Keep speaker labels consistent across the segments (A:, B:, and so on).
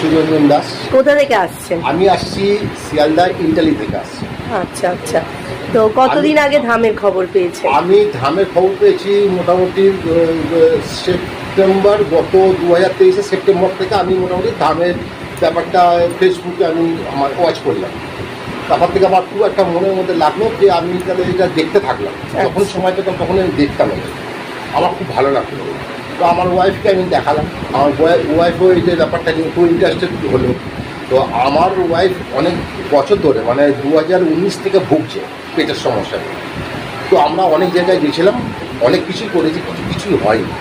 A: সুরঞ্জন দাস।
B: কোথা থেকে আসছেন?
A: আমি আসছি শিয়ালদা ইন্টালি থেকে আসছি।
B: আচ্ছা আচ্ছা। তো কতদিন আগে ধামের খবর পেয়েছেন?
A: আমি ধামের খবর পেয়েছি মোটামুটি সেপ্টেম্বর গত দু হাজার তেইশে সেপ্টেম্বর থেকে আমি মোটামুটি ধামের ব্যাপারটা ফেসবুকে আমি আমার ওয়াচ করলাম। তারপর থেকে আমার খুব একটা মনের মধ্যে লাগল যে আমি তাহলে এটা দেখতে থাকলাম। যখন সময় পেতাম তখন আমি দেখতাম। আমার খুব ভালো লাগল। তো আমার ওয়াইফকে আমি দেখালাম। আমার ওয়াইফও এই যে ব্যাপারটা নিয়ে খুব ইন্টারেস্টেড হলো। তো আমার ওয়াইফ অনেক বছর ধরে মানে দু হাজার উনিশ থেকে ভুগছে পেটের সমস্যা তো আমরা অনেক জায়গায় গেছিলাম অনেক কিছুই করেছি কিছু কিছুই হয়নি।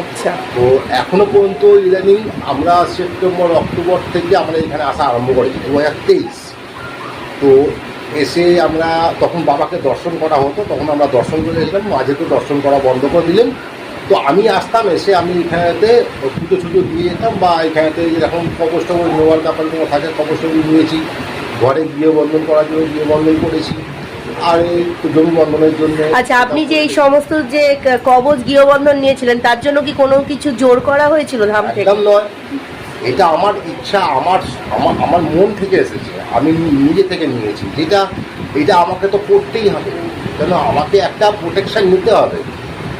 B: আচ্ছা।
A: তো এখনও পর্যন্ত ইদানিং আমরা সেপ্টেম্বর অক্টোবর থেকে আমরা এখানে আসা আরম্ভ করেছি দু হাজার তেইশ। তো এসে আমরা তখন বাবাকে দর্শন করা হতো তখন আমরা দর্শন করে এসলাম মাঝে তো দর্শন করা বন্ধ করে দিলেন। তো আমি আসতাম এসে আমি এখানেতে পুজো ছুটো দিয়ে যেতাম বা এখানেতে এরকম কবচ টবচ নেওয়ার ব্যাপার কোনো থাকে কবচ টবচ নিয়েছি। ঘরে গৃহ বন্ধন করার জন্য গৃহ বন্ধন করেছি। আর এই জমি বন্ধনের জন্য
B: আচ্ছা আপনি যে এই সমস্ত যে ক- কবচ গৃহবন্ধন নিয়েছিলেন তার জন্য কি কোনো কিছু জোর করা হয়েছিল ধাম থেকে?
A: একদম নয়। এটা আমার ইচ্ছা আমার আমার আমার মন থেকে এসেছে। আমি নিজে থেকে নিয়েছি। যেটা এটা আমাকে তো করতেই হবে। কেন? আমাকে একটা প্রোটেকশন নিতে হবে।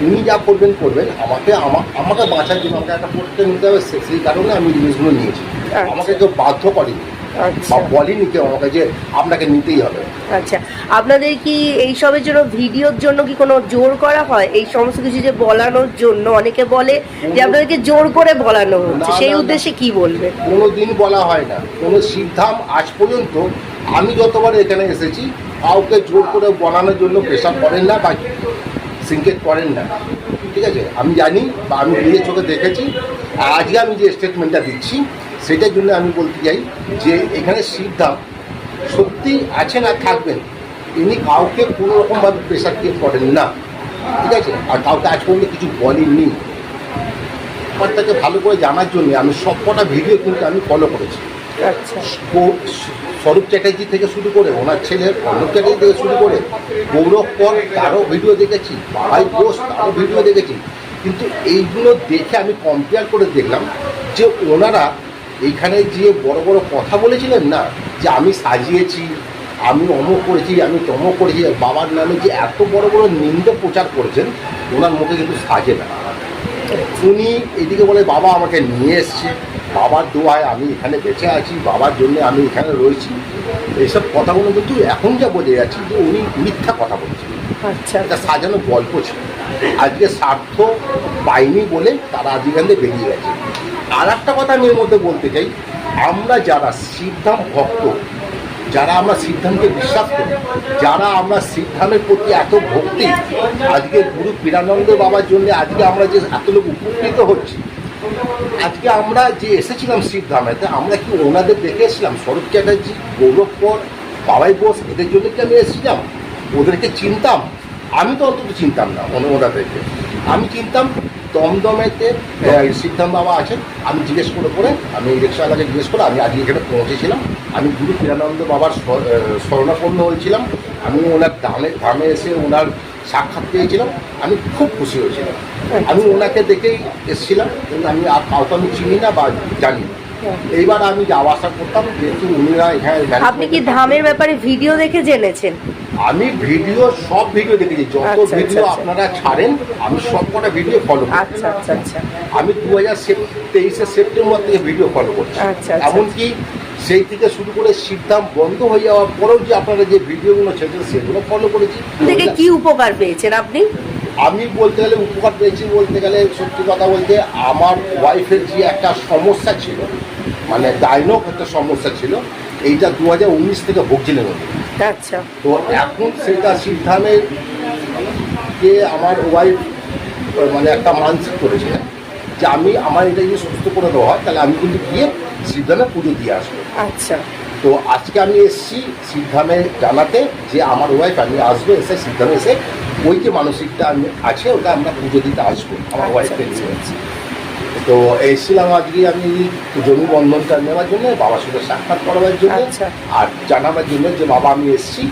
A: তিনি যা করবেন করবেন। আমাকে আমা- আমাকে বাঁচার জন্য আমাকে একটা পড়তে নিতে হবে। সেই কারণে আমি জিনিসগুলো নিয়েছি।
B: আচ্ছা।
A: আমাকে কেউ বাধ্য করেনি।
B: আচ্ছা।
A: বা বলেনি কেউ আমাকে যে আপনাকে নিতেই হবে।
B: আচ্ছা। আপনাদের কি এই সবের জন্য ভিডিওর জন্য কি কোনো জোর করা হয়? এই সমস্ত কিছু যে বলানোর জন্য অনেকে বলে যে আপনাদেরকে জোর করে বলানো হচ্ছে। সেই। উদ্দেশ্যে কি বলবেন
A: কোনো দিন বলা হয় না। কোনো সিদ্ধাম আজ পর্যন্ত আমি যতবার এখানে এসেছি কাউকে জোর করে বলানোর জন্য প্রেশার করেন না বা সিঙ্কেট করেন না। ঠিক আছে? আমি জানি বা আমি নিজের চোখে দেখেছি। আর আজকে আমি যে স্টেটমেন্টটা দিচ্ছি, সেটার জন্য আমি বলতে চাই যে এখানে সিদ্ধাম সত্যি আছেন আর থাকবেন। ইনি কাউকে কোনো রকমভাবে প্রেশার ক্রিয়েট করেন না। ঠিক আছে? আর কাউকে আজ পর্যন্ত কিছু বলেননি। ব্যাপারটাকে ভালো করে জানার জন্য আমি সব কটা ভিডিও কিন্তু আমি ফলো করেছি। স্বরূপ চ্যাটার্জি থেকে শুরু করে ওনার ছেলে অর্ণব চ্যাটার্জি থেকে শুরু করে গৌরব কর তারও ভিডিও দেখেছি ভাই ঘোষ, তারও ভিডিও দেখেছি। কিন্তু এইগুলো দেখে আমি কম্পেয়ার করে দেখলাম যে ওনারা এইখানে যে বড় বড় কথা বলেছিলেন না, যে আমি সাজিয়েছি, আমি অমুক করেছি, আমি তমক করেছি বাবার নামে যে এত বড় বড় নিন্দ প্রচার করেছেন, ওনার মুখে কিন্তু সাজে না। উনি এদিকে বলে, বাবা, আমাকে নিয়ে এসছে। বাবার দোয়ায় আমি এখানে বেঁচে আছি বাবার জন্য আমি এখানে রয়েছি। এইসব কথাগুলো কিন্তু এখন যা বোঝা যাচ্ছে যে উনি মিথ্যা কথা বলছেন।
B: আচ্ছা।
A: এটা সাজানো গল্প ছিল। আজকে স্বার্থ পাইনি বলে তারা আজ এখান থেকে বেরিয়ে গেছে। আর একটা কথা আমি এর মধ্যে বলতে চাই আমরা যারা সিদ্ধাম ভক্ত যারা আমরা সিদ্ধান্তকে বিশ্বাস করি যারা আমরা সিদ্ধান্তের প্রতি এত ভক্তি আজকে গুরু পীরানন্দ বাবার জন্য আজকে আমরা যে এত লোক উপকৃত হচ্ছি আজকে আমরা যে এসেছিলাম শিবধামেতে আমরা কি ওনাদের দেখে এসেছিলাম? শরৎ চ্যাটার্জি গৌরব কর বাবাই বোস, এদের জন্য কি আমি এসেছিলাম? ওদেরকে চিনতাম? আমি তো অন্তত চিনতাম না ওনা- ওনাদেরকে। আমি চিনতাম দমদমেতে সিদ্ধান্ত বাবা আছেন আমি জিজ্ঞেস করে করে আমি রিক্সাওয়ালাকে জিজ্ঞেস করে আমি আজকে এখানে পৌঁছেছিলাম আমি গুরু পীরানন্দ বাবার শরণাপন্ন হয়েছিলাম। আমি ওনার দামে ধামে এসে ওনার সাক্ষাৎ পেয়েছিলাম। আমি খুব খুশি হয়েছিলাম। আমি ওনাকে দেখেই এসেছিলাম কিন্তু আমি আর কাউকে আমি চিনি না বা জানি না। এইবার আমি যাওয়া আসা করতাম যেহেতু উনিরা এখানে
B: আপনি কি ধামের ব্যাপারে ভিডিও দেখে জেনেছেন?
A: আমি ভিডিও সব ভিডিও দেখেছি। যত
B: আচ্ছা,
A: ভিডিও
B: আচ্ছা।
A: আপনারা ছাড়েন আমি সব কটা ভিডিও ফলো
B: আচ্ছা আচ্ছা আচ্ছা।
A: আমি দু হাজার তেইশে সেপ্টেম্বর থেকে ভিডিও ফলো করছি।
B: আচ্ছা, আচ্ছা।
A: এমনকি সেই থেকে শুরু করে সিদ্ধান্ত বন্ধ হয়ে যাওয়ার পরেও যে আপনারা যে ভিডিওগুলো ছেড়েছেন সেগুলো ফলো করেছি।
B: থেকে কি উপকার পেয়েছেন আপনি?
A: আমি বলতে গেলে উপকার পেয়েছি বলতে গেলে সত্যি কথা বলতে আমার ওয়াইফের যে একটা সমস্যা ছিল মানে ডাইনক একটা সমস্যা ছিল এইটা দু হাজার উনিশ থেকে ভুগছিলেন উনি।
B: আচ্ছা।
A: তো এখন সেটা সিদ্ধান্তের যে আমার ওয়াইফ মানে একটা মানসিক করেছিলেন যে আমি আমার এটা যদি সুস্থ করে দেওয়া হয় তাহলে আমি কিন্তু গিয়ে সিদ্ধামে পুজো দিয়ে আসব।
B: আচ্ছা।
A: তো আজকে আমি এসেছি সিদ্ধামে জানাতে যে আমার ওয়াইফ আমি আসব এসে সিদ্ধামে এসে ওই যে মানসিকটা আমি আছে ওটা আমরা পুজো দিতে আসব আমার
B: আচ্ছা,
A: ওয়াইফকে
B: আচ্ছা,
A: নিয়ে।
B: আচ্ছা।
A: তো এসেছিলাম আজকে আমি জমি বন্ধনটা নেওয়ার জন্য বাবার সাথে সাক্ষাৎ করাবার জন্য
B: আচ্ছা।
A: আর জানাবার জন্য যে বাবা আমি এসেছি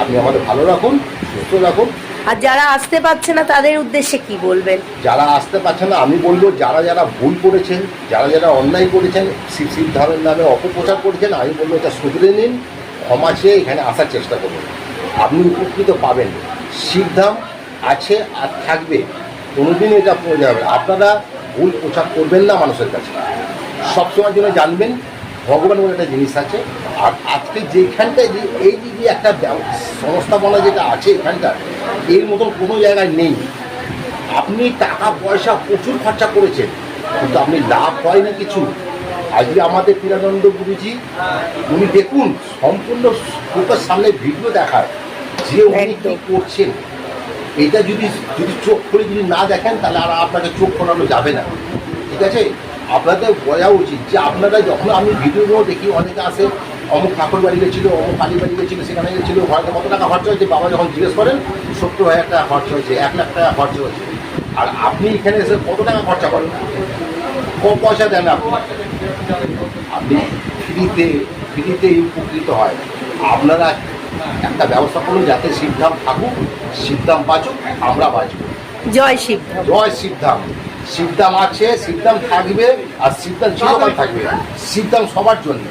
A: আপনি আমাদের ভালো রাখুন সুস্থ রাখুন।
B: আর যারা আসতে পারছে না তাদের উদ্দেশ্যে কি বলবেন?
A: যারা আসতে পারছে না আমি বলব যারা যারা ভুল করেছেন যারা যারা অন্যায় করেছেন শিব শিব ধর্মের নামে অপপ্রচার করেছেন আমি বলব এটা শুধরে নিন ক্ষমা চেয়ে এখানে আসার চেষ্টা করুন। আপনি উপকৃত পাবেন। শিবধাম আছে আর থাকবে কোনোদিন এটা পড়ে যাবে আপনারা ভুল প্রচার করবেন না মানুষের কাছে। সবসময় জন্য জানবেন ভগবান বলে একটা জিনিস আছে আর আজকে যেখানটায় যে এই যে একটা সংস্থাপনা যেটা আছে এখানটা এর মতন কোনো জায়গায় নেই। আপনি টাকা পয়সা প্রচুর খরচা করেছেন কিন্তু আপনি লাভ হয়নি কিছু। আজকে আমাদের পীরানন্দ গুরুজি উনি দেখুন সম্পূর্ণ লোকের সামনে ভিডিও দেখায় যে উনি কি করছেন। এটা যদি যদি চোখ খুলে যদি না দেখেন, তাহলে আর আপনাকে চোখ খোলানো যাবে না। ঠিক আছে? আপনাদের বোঝা উচিত যে আপনারা যখন আমি ভিডিওগুলো দেখি, অনেকে আসে অমুক ঠাকুর বাড়ি গেছিল অমুক কালী বাড়ি গেছিল সেখানে গেছিল ঘরে কত টাকা খরচা হয়েছে, বাবা যখন জিজ্ঞেস করেন, সত্তর হাজার টাকা খরচা হয়েছে, এক লাখ টাকা খরচা হয়েছে। আর আপনি এখানে এসে কত টাকা খরচা করেন? কম পয়সা দেন আপনি? আপনি ফ্রিতে ফ্রিতে উপকৃত হয়। আপনারা একটা ব্যবস্থা করুন যাতে শিবধাম থাকুক শিবধাম বাঁচুক আমরা বাঁচব।
B: জয় শিবধাম।
A: জয় শিবধাম। শিবধাম আছে শিবধাম থাকবে আর শিবধাম চিরকাল থাকবে। শিবধাম সবার জন্য।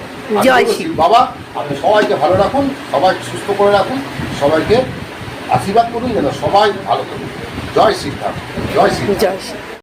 B: জয় শিব।
A: বাবা আপনি সবাইকে ভালো রাখুন সবাই সুস্থ করে রাখুন সবাইকে আশীর্বাদ করুন যেন সবাই ভালো করুন জয় শিবধাম। জয় শিব
B: জয় শিব।